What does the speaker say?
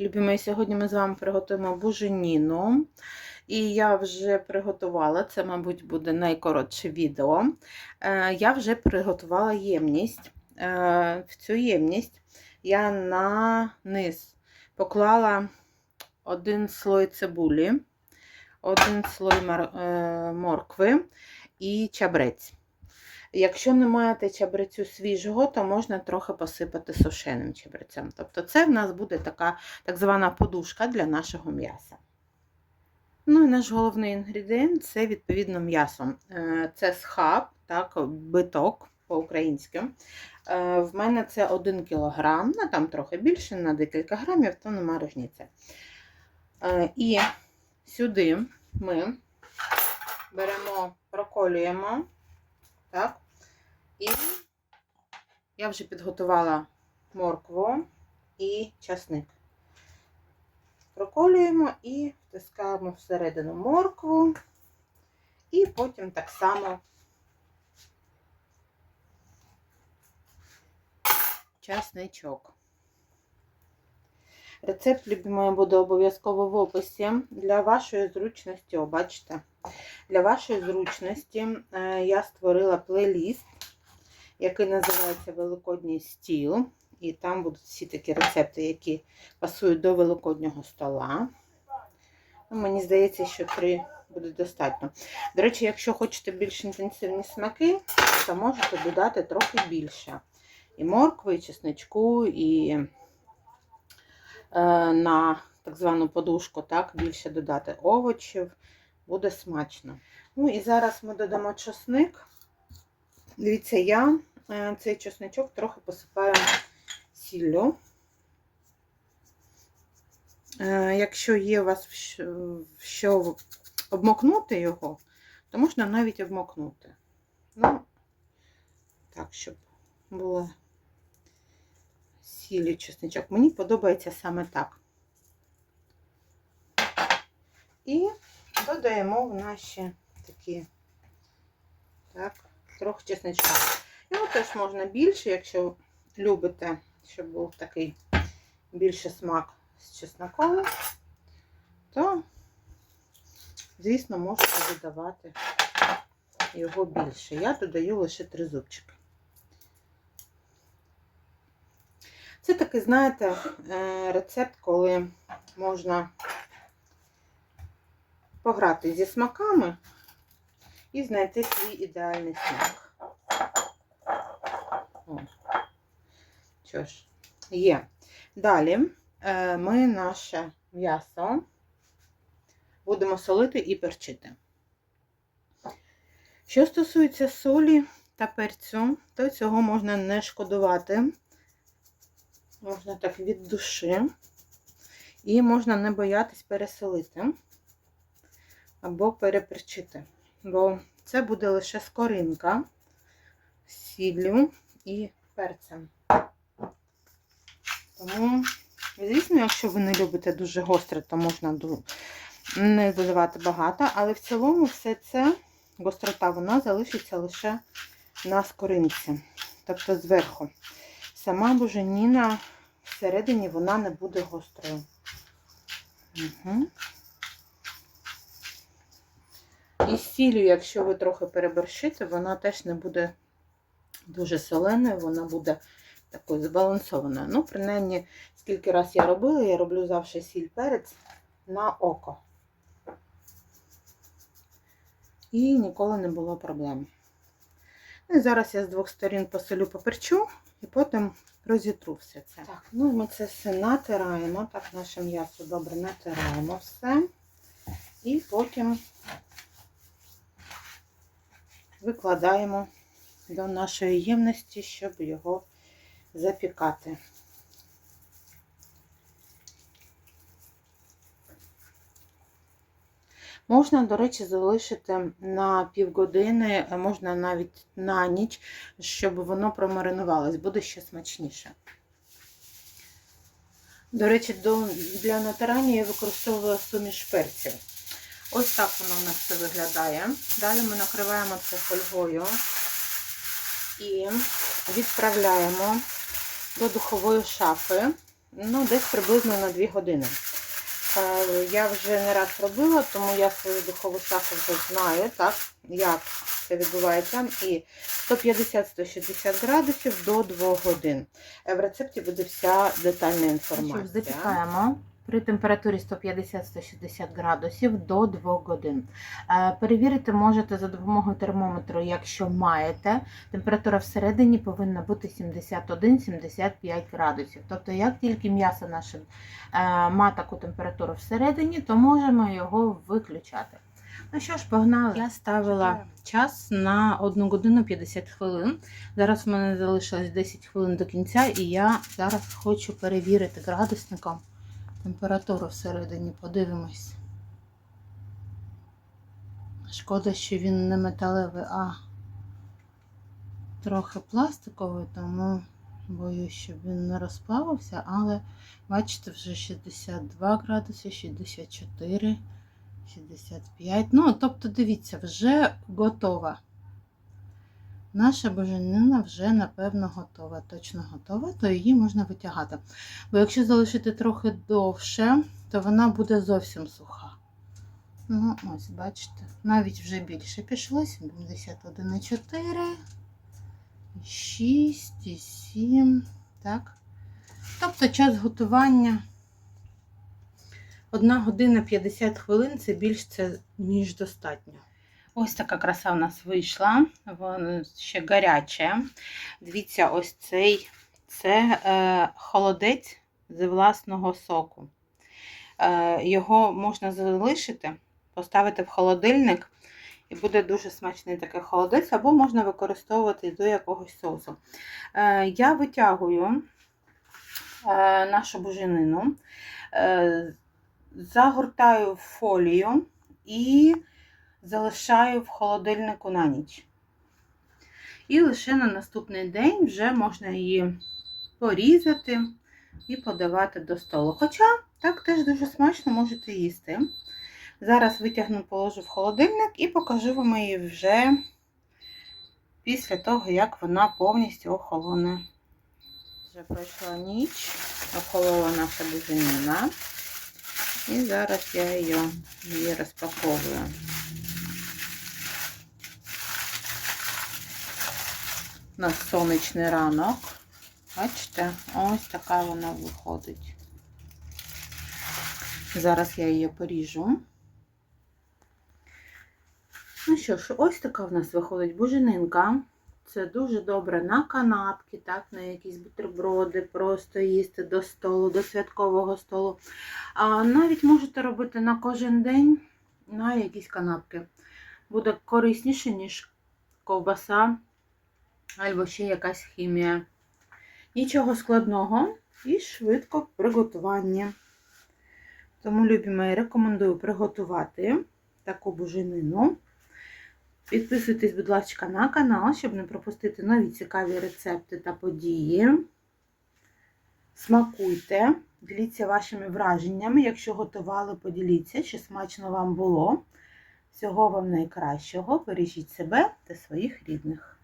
Любі сьогодні ми з вами приготуємо буженіну. І я вже приготувала, це, мабуть, буде найкоротше відео. Е, Я вже приготувала ємність. Е, В цю ємність я на низ поклала один слой цибулі, один слой е, моркви і чабрець. Якщо не маєте чабрецю свіжого, то можна трохи посипати сушеним чабрецем. Тобто це в нас буде така так звана подушка для нашого м'яса. Ну і наш головний інгредієнт це відповідно м'ясо. Е, Це схаб, так, биток по-українськи. Е, В мене це 1 кг, ну там трохи більше, на декілька грамів, то нема різниці. Е, І сюди ми беремо, проколюємо. Так. І я вже підготувала моркву і часник. Проколюємо і втискаємо всередину моркву, і потім так само часничок. Рецепт, любі буде обов'язково в описі. Для вашої зручності, бачите, для вашої зручності е, я створила плейліст, який називається Великодній стіл. І там будуть всі такі рецепти, які пасують до великоднього стола. Ну, мені здається, що три буде достатньо. До речі, якщо хочете більш інтенсивні смаки, то можете додати трохи більше. І моркви, і чесничку, і е, на так звану подушку так, більше додати овочів. Буде смачно. Ну і зараз ми додамо чесник. Дивіться, я е, цей чесничок трохи посипаю сіллю. Е, Якщо є у вас що- обмокнути його, то можна навіть обмокнути. Ну, так, щоб було сіль чесничок. Мені подобається саме так. І додаємо в наші такі, так, трохи чесничка. Його теж можна більше, якщо любите, щоб був такий більше смак з чесноком, то, звісно, можете додавати його більше. Я додаю лише три зубчики. Це такий, знаєте, е, рецепт, коли можна пограти зі смаками і знайти свій ідеальний смак. О. Що ж, є. Далі е, ми наше м'ясо будемо солити і перчити. Що стосується солі та перцю, то цього можна не шкодувати. Можна так від душі. І можна не боятись пересолити або переперчити. Бо це буде лише скоринка з сіллю і перцем. Тому, звісно, якщо ви не любите дуже гостре, то можна не додавати багато, але в цілому все це гострота вона залишиться лише на скоринці, тобто зверху. Сама буженіна всередині вона не буде гострою. Угу. І з сіллю, якщо ви трохи переборщите, вона теж не буде дуже соленою, вона буде такою збалансованою. Ну, принаймні, скільки раз я робила, я роблю завжди сіль перець на око. І ніколи не було проблем. Ну, і зараз я з двох сторін посолю поперчу і потім розітру все це. Так, ну ми це все натираємо. Так, наше м'ясо добре натираємо все. І потім викладаємо до нашої ємності, щоб його запікати. Можна, до речі, залишити на півгодини, можна навіть на ніч, щоб воно промаринувалось, буде ще смачніше. До речі, для натирання я використовувала суміш перців. Ось так воно у нас все виглядає. Далі ми накриваємо це фольгою і відправляємо до духової шафи ну, десь приблизно на 2 години. Е, Я вже не раз робила, тому я свою духову шафу вже знаю, так, як це відбувається. І 150-160 градусів до 2 годин. Е, В рецепті буде вся детальна інформація. Запікаємо при температурі 150-160 градусів до 2 годин. Е, Перевірити можете за допомогою термометру, якщо маєте. Температура всередині повинна бути 71-75 градусів. Тобто, як тільки м'ясо наше е, має таку температуру всередині, то можемо його виключати. Ну що ж, погнали. Я ставила час на 1 годину 50 хвилин. Зараз в мене залишилось 10 хвилин до кінця, і я зараз хочу перевірити градусником температуру всередині. Подивимось. Шкода, що він не металевий, а трохи пластиковий, тому боюсь, щоб він не розплавився, але бачите, вже 62 градуси, 64, 65. Ну, тобто, дивіться, вже готова. Наша боженина вже, напевно, готова. Точно готова, то її можна витягати. Бо якщо залишити трохи довше, то вона буде зовсім суха. Ну, ось, бачите, навіть вже більше пішло. 71,4, 6, 7. Так. Тобто час готування 1 година 50 хвилин це більш ніж достатньо. Ось така краса у нас вийшла. Воно ще гаряче. Дивіться, ось цей це е, холодець з власного соку. Е, його можна залишити, поставити в холодильник, і буде дуже смачний такий холодець, або можна використовувати до якогось соусу. Е, я витягую е, нашу буженину, е, загортаю в фолію і залишаю в холодильнику на ніч. І лише на наступний день вже можна її порізати і подавати до столу. Хоча так теж дуже смачно можете їсти. Зараз витягну, положу в холодильник і покажу вам її вже після того, як вона повністю охолоне. Вже пройшла ніч, охолола наша буженина. І зараз я її, її розпаковую. У нас сонячний ранок. Бачите, ось така вона виходить. Зараз я її поріжу. Ну що ж, ось така в нас виходить буженинка. Це дуже добре на канапки, так, на якісь бутерброди, просто їсти до столу, до святкового столу. А навіть можете робити на кожен день на якісь канапки. Буде корисніше, ніж ковбаса або ще якась хімія. Нічого складного і швидко в приготуванні. Тому, любі мої, рекомендую приготувати таку буженину. Підписуйтесь, будь ласка, на канал, щоб не пропустити нові цікаві рецепти та події. Смакуйте, діліться вашими враженнями. Якщо готували, поділіться, чи смачно вам було. Всього вам найкращого. Бережіть себе та своїх рідних.